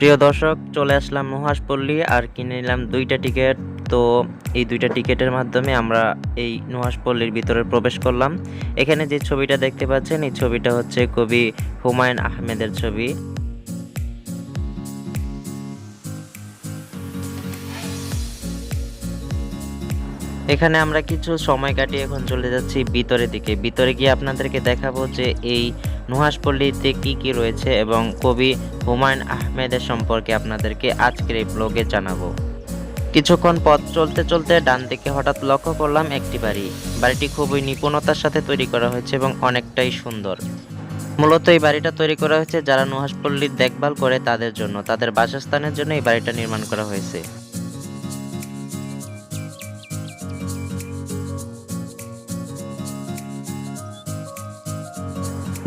প্রিয় দর্শক, চলে আসলাম নুহাসপল্লী আর কিনে নিলাম দুইটা টিকিট। তো এই দুইটা টিকিটের মাধ্যমে আমরা এই নুহাসপল্লীর ভিতরে প্রবেশ করলাম। এখানে যে ছবিটা দেখতে পাচ্ছেন, এই ছবিটা হচ্ছে কবি হুমায়ুন আহমেদের ছবি। এখানে আমরা কিছু সময় কাটিয়ে এখন চলে যাচ্ছি ভিতরের দিকে। ভিতরে গিয়ে আপনাদেরকে দেখাবো যে এই নুহাসপল্লীতে কি কি রয়েছে এবং কবি হুমায়ুন আহমেদের সম্পর্কে আপনাদেরকে আজকের এই ব্লগে জানাব। কিছুক্ষণ পথ চলতে চলতে ডান দিকে হঠাৎ লক্ষ্য করলাম একটি বাড়ি। বাড়িটি খুবই নিপুণতার সাথে তৈরি করা হয়েছে এবং অনেকটাই সুন্দর। মূলত এই বাড়িটা তৈরি করা হয়েছে যারা নুহাসপল্লীর দেখভাল করে তাদের জন্য, তাদের বাসস্থানের জন্য এই বাড়িটা নির্মাণ করা হয়েছে।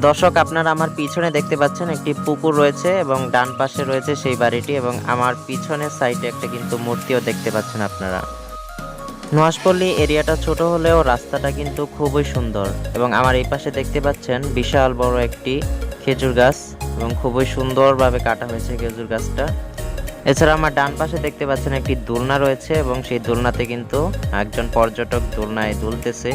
দর্শক, আপনারা আমার পিছনে দেখতে পাচ্ছেন একটি পুকুর রয়েছে এবং ডান পাশে রয়েছে সেই বাড়িটি এবং আমার পিছনের সাইডে একটা কিন্তু মূর্তিও দেখতে পাচ্ছেন আপনারা। নোয়াশপল্লী এরিয়াটা ছোট হলেও রাস্তাটা কিন্তু খুবই সুন্দর এবং আমার এই পাশে দেখতে পাচ্ছেন বিশাল বড় একটি খেজুর গাছ এবং খুবই সুন্দরভাবে কাটা হয়েছে খেজুর গাছটা। এছাড়া আমার ডান পাশে দেখতে পাচ্ছেন একটি দোলনা রয়েছে এবং সেই দোলনাতে কিন্তু একজন পর্যটক দোলনায় দুলতেছে।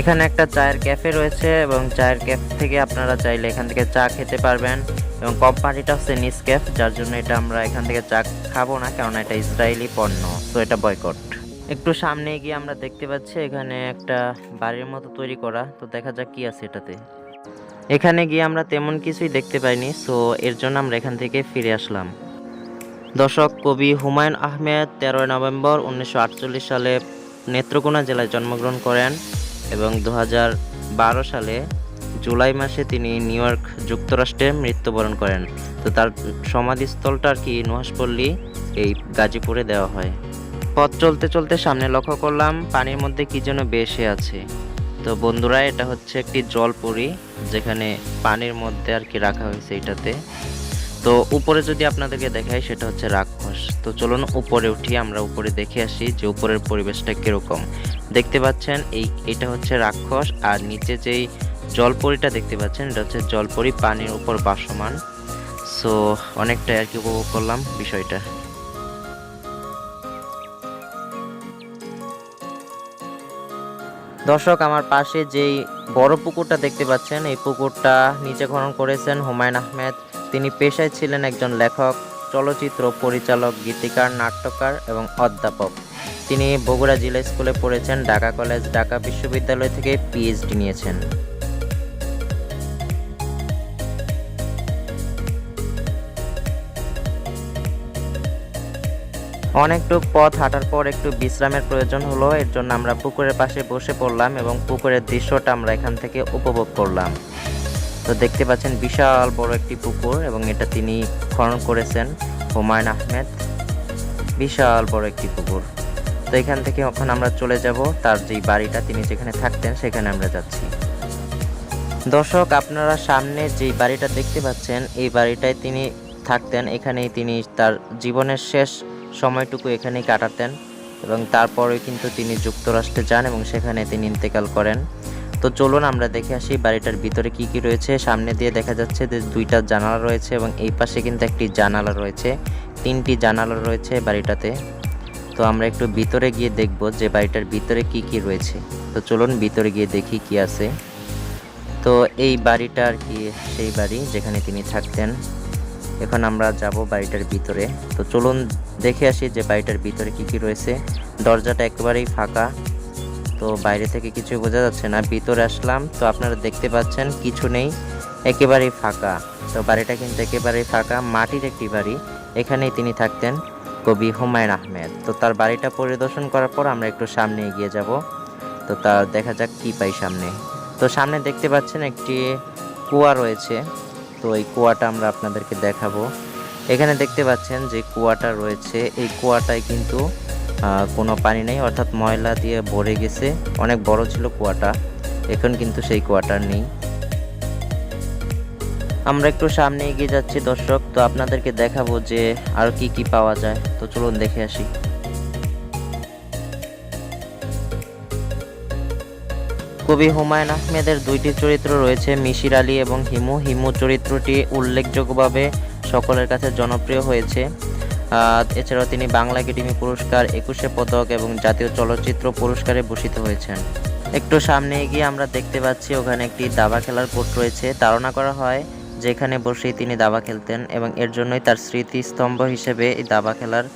এখানে একটা চায়ের ক্যাফে রয়েছে এবং চায়ের ক্যাফে থেকে আপনারা চাইলে এখান থেকে চা খেতে পারবেন এবং কোম্পানিটা হচ্ছে নিসক্যাফ যার জন্য এটা আমরা এখান থেকে চা খাব না কারণ এটা ইসরায়েলি পণ্য, তো এটা বয়কট একটু সামনে গিয়ে আমরা দেখতে পাচ্ছি এখানে একটা বাড়ির মতো তৈরি করা, তো দেখা যাক কি আছে এটাতে। এখানে গিয়ে আমরা তেমন কিছুই দেখতে পাইনি সো এর জন্য আমরা এখান থেকে ফিরে আসলাম। দর্শক, কবি হুমায়ুন আহমেদ তেরোই নভেম্বর উনিশশো আটচল্লিশ সালে নেত্রকোনা জেলায় জন্মগ্রহণ করেন। এবং দু সালে জুলাই মাসে তিনি নিউ ইয়র্ক যুক্তরাষ্ট্রে মৃত্যুবরণ করেন। তো তার সমাধিস্থলটা আর কি নুহাসপল্লী এই গাজীপুরে দেওয়া হয়। পথ চলতে চলতে সামনে লক্ষ্য করলাম, পানির মধ্যে কি যেন বেশে আছে। তো বন্ধুরা, এটা হচ্ছে একটি জলপুরি, যেখানে পানির মধ্যে আর কি রাখা হয়েছে এটাতে তো উপরে যদি আপনাদেরকে দেখাই, সেটা হচ্ছে রাক্ষস। তো চলুন উপরে উঠি, আমরা উপরে দেখে আসি যে উপরের পরিবেশটা কীরকম। দেখতে পাচ্ছেন, এই, এটা হচ্ছে রাক্ষস, আর নিচে যেই জলপরিটা দেখতে পাচ্ছেন, এটা হচ্ছে জলপরি পানির উপর বাসমান। সো, অনেকটাই আর কি উপভোগ করলাম বিষয়টা। দর্শক, আমার পাশে যেই বড় পুকুরটা দেখতে পাচ্ছেন, এই পুকুরটা নিচে খনন করেছেন হুমায়ুন আহমেদ। তিনি পেশায় ছিলেন একজন লেখক, চলচ্চিত্র পরিচালক, গীতিকার, নাট্যকার এবং অধ্যাপক। তিনি বগুড়া জিলা স্কুলে পড়েছেন, ঢাকা কলেজ, ঢাকা বিশ্ববিদ্যালয় থেকে পিএইচডি নিয়েছেন। অনেকটুক পথ হাঁটার পর একটু বিশ্রামের প্রয়োজন হলো, এর জন্য আমরা পুকুরের পাশে বসে পড়লাম এবং পুকুরের দৃশ্যটা আমরা এখান থেকে উপভোগ করলাম। তো দেখতে পাচ্ছেন বিশাল বড় একটি পুকুর এবং এটা তিনি খনন করেছেন হুমায়ুন আহমেদ। বিশাল বড় একটি পুকুর। তো এখান থেকে এখন আমরা চলে যাব, তার যেই বাড়িটা তিনি যেখানে থাকতেন সেখানে আমরা যাচ্ছি। দর্শক, আপনারা সামনে যেই বাড়িটা দেখতে পাচ্ছেন, এই বাড়িটায় তিনি থাকতেন। এখানেই তিনি তার জীবনের শেষ সময়টুকু এখানেই কাটাতেন এবং তারপরে কিন্তু তিনি যুক্তরাষ্ট্রে যান এবং সেখানে তিনি ইন্তেকাল করেন। তো চলুন আমরা দেখে আসি বাড়িটার ভিতরে কি কি রয়েছে। সামনে দিয়ে দেখা যাচ্ছে যে দুইটা জানালা রয়েছে এবং এই পাশে কিন্তু একটি জানালা রয়েছে। তিনটি জানালা রয়েছে বাড়িটাতে। তো আমরা একটু ভিতরে গিয়ে দেখব যে বাড়িটার ভিতরে কি কি রয়েছে। তো চলুন ভিতরে গিয়ে দেখি কি আছে। তো এই বাড়িটা আর কি, সেই বাড়ি যেখানে তিনি থাকতেন। এখন আমরা যাব বাড়িটার ভিতরে। তো চলুন দেখে আসি যে বাড়িটার ভিতরে কি কি রয়েছে। দরজাটা একেবারেই ফাঁকা। তো বাইরে থেকে কিছু বোঝা যাচ্ছে না। ভিতরে আসলাম তো আপনারা দেখতে পাচ্ছেন কিছু নেই, একেবারেই ফাঁকা। তো বাড়িটা কিন্তু একেবারেই ফাঁকা, মাটির একটি বাড়ি। এখানেই তিনি থাকতেন কবি হুমায়ুন আহমেদ। তো তার বাড়িটা পরিদর্শন করার পর আমরা একটু সামনে এগিয়ে যাব। তো তার দেখা যাক কি পাই সামনে। তো সামনে দেখতে পাচ্ছেন একটি কুয়া রয়েছে। তো এই কুয়াটা আমরা আপনাদেরকে দেখাবো। এখানে দেখতে পাচ্ছেন যে কুয়াটা রয়েছে। এই কুয়াটায় কিন্তু কোনো পানি নেই, অর্থাৎ ময়লা দিয়ে ভরে গেছে। অনেক বড় ছিল কুয়াটা, এখন কিন্তু সেই কুয়াটা নেই। আমরা একটু সামনে এগিয়ে যাচ্ছি দর্শক, তো আপনাদেরকে দেখাবো যে আর কি কি পাওয়া যায়। তো চলুন দেখে আসি। কবি হুমায়ুন আহমেদের দুইটি চরিত্র রয়েছে, মিশির আলী এবং হিমু। হিমু চরিত্রটি উল্লেখযোগ্যভাবে সকলের কাছে জনপ্রিয় হয়েছে। এছাড়াও তিনি বাংলা একাডেমি পুরস্কার, একুশে পদক এবং জাতীয় চলচ্চিত্র পুরস্কারে ভূষিত হয়েছেন। একটু সামনে এগিয়ে আমরা দেখতে পাচ্ছি, ওখানে একটি দাবা খেলার কোর্ট রয়েছে। ধারণা করা হয়, যেখানে বসেই তিনি দাবা খেলতেন এবং এর জন্যই তার স্মৃতিস্তম্ভ হিসেবে এই দাবা খেলার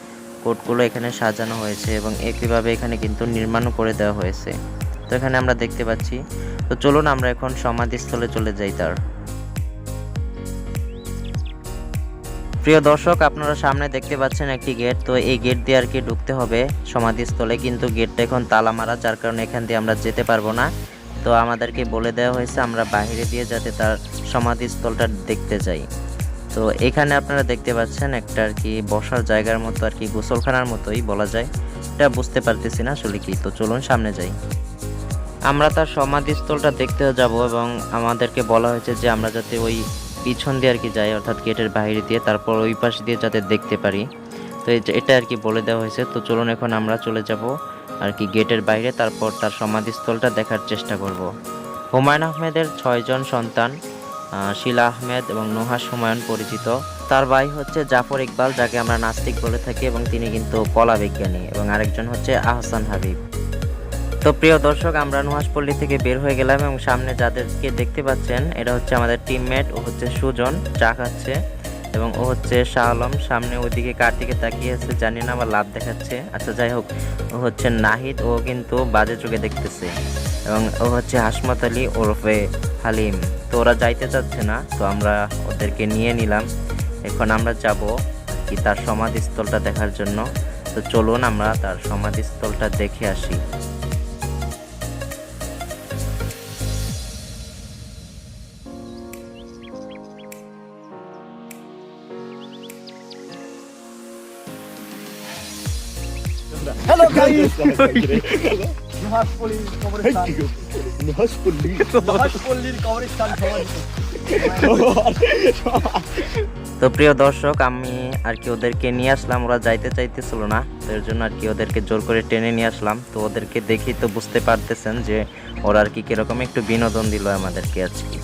কোর্টগুলো এখানে সাজানো হয়েছে এবং একইভাবে এখানে কিন্তু নির্মাণও করে দেওয়া হয়েছে। তো এখানে আমরা দেখতে পাচ্ছি। তো চলুন আমরা এখন সমাধিস্থলে চলে যাই তার। প্রিয় দর্শক, আপনারা সামনে দেখতে পাচ্ছেন একটি গেট। তো এই গেট দিয়ে আর কি ঢুকতে হবে সমাধিস্থলে। কিন্তু গেটটা এখন তালা মারা, যার কারণে এখান দিয়ে আমরা যেতে পারব না। তো আমাদেরকে বলে দেওয়া হয়েছে, আমরা বাইরে দিয়ে যাতে তার সমাধিস্থলটা দেখতে যাই। তো এখানে আপনারা দেখতে পাচ্ছেন একটা আর কি বসার জায়গার মতো আর কি, গোসলখানার মতোই বলা যায়। এটা বুঝতে পারতেছি না আসলে কি। তো চলুন সামনে যাই। আমরা তার সমাধিস্থলটা দেখতে যাব এবং আমাদেরকে বলা হয়েছে যে আমরা যাতে ওই পিছন দিয়ে আর কি যাই অর্থাৎ গেটের বাইরে দিয়ে, তারপর ওই পাশ দিয়ে যাতে দেখতে পারি। তো এটা আর কি বলে দেওয়া হয়েছে। তো চলুন এখন আমরা চলে যাব আর কি গেটের বাইরে, তারপর তার সমাধিস্থলটা দেখার চেষ্টা করব। হুমায়ুন আহমেদের ছয়জন সন্তান শিলা আহমেদ এবং নুহাস হুমায়ুন পরিচিত। তার ভাই হচ্ছে জাফর ইকবাল, যাকে আমরা নাস্তিক বলে থাকি এবং তিনি কিন্তু কলা বিজ্ঞানী এবং আরেকজন হচ্ছে আহসান হাবিব। তো প্রিয় দর্শক, আমরা নুহাসপল্লী থেকে বের হয়ে গেলাম এবং সামনে যাদেরকে দেখতে পাচ্ছেন এটা হচ্ছে আমাদের টিমমেট ও হচ্ছে সুজন, চা খাচ্ছে এবং ও হচ্ছে শাহ আলম সামনে ওইদিকে কার দিকে তাকিয়ে আছে জানি না, আবার লাভ দেখাচ্ছে। আচ্ছা যাই হোক, ও হচ্ছে নাহিদ, ও কিন্তু বাজে চোখে দেখতেছে এবং ও হচ্ছে হাসমত আলী ওরফে হালিম। তো ওরা যাইতে চাচ্ছে না, তো আমরা ওদেরকে নিয়ে নিলাম। এখন আমরা যাব কি তার সমাধিস্থলটা দেখার জন্য। তো চলুন, আমরা তার সমাধিস্থলটা দেখে আসি। তো প্রিয় দর্শক, আমি আর কি ওদেরকে নিয়ে আসলাম, ওরা যাইতে চাইতেছিল না, তো এর জন্য আর কি ওদেরকে জোর করে টেনে নিয়ে আসলাম। তো ওদেরকে দেখি তো বুঝতে পারতেছেন যে ওরা আর কি কীরকম একটু বিনোদন দিল আমাদেরকে আজকে।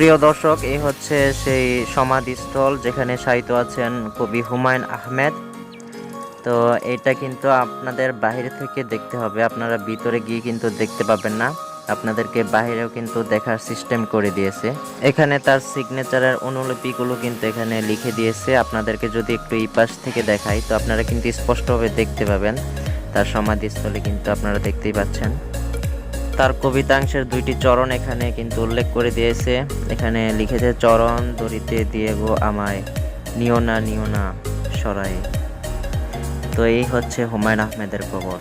প্রিয় দর্শক এই হচ্ছে সেই সমাধিস্থল যেখানে সাহিত্য আছেন কবি হুমায়ুন আহমেদ। তো এটা কিন্তু আপনাদের বাইরে থেকে দেখতে হবে, আপনারা ভিতরে গিয়ে কিন্তু দেখতে পাবেন না। আপনাদেরকে বাইরেও কিন্তু দেখার সিস্টেম করে দিয়েছে। এখানে তার সিগনেচারের অনুলিপিগুলো কিন্তু এখানে লিখে দিয়েছে। আপনাদেরকে যদি একটু এই পাশ থেকে দেখাই, তো আপনারা কিন্তু স্পষ্টভাবে দেখতে পাবেন। তার সমাধিস্থলে কিন্তু আপনারা দেখতেই পাচ্ছেন। তার কবিতাংশের দুইটি চরণ এখানে কিন্তু উল্লেখ করে দিয়েছে। এখানে লিখেছে, চরণ দড়িতে দিয়ে গো আমায়, নিও না নিও না সরাই তো এই হচ্ছে হুমায়ুন আহমেদের কবর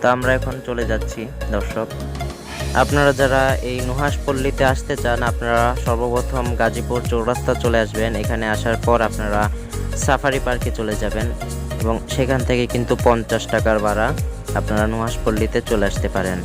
তো আমরা এখন চলে যাচ্ছি, দর্শক। আপনারা যারা এই নুহাসপল্লীতে আসতে চান, আপনারা সর্বপ্রথম গাজীপুর চৌরাস্তা চলে আসবেন। এখানে আসার পর আপনারা সাফারি পার্কে চলে যাবেন এবং সেখান থেকে কিন্তু পঞ্চাশ টাকার ভাড়া আপনারা নুহাসপল্লীতে চলে আসতে পারেন।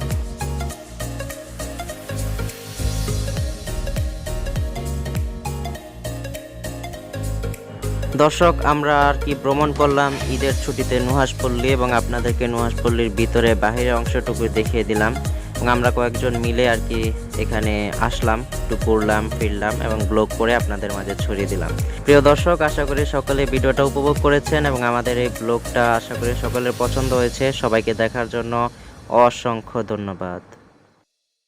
দর্শক, আমরা আর কি ভ্রমণ করলাম ঈদের ছুটিতে নুহাসপল্লী এবং আপনাদেরকে নুহাসপল্লীর ভিতরে বাহিরের অংশটুকু দেখিয়ে দিলাম এবং আমরা কয়েকজন মিলে আর কি এখানে আসলাম, একটু ঘুরলাম, ফিরলাম এবং ব্লগ করে আপনাদের মাঝে ছড়িয়ে দিলাম। প্রিয় দর্শক, আশা করি সকলে ভিডিওটা উপভোগ করেছেন এবং আমাদের এই ব্লগটা আশা করি সকলের পছন্দ হয়েছে। সবাইকে দেখার জন্য অসংখ্য ধন্যবাদ।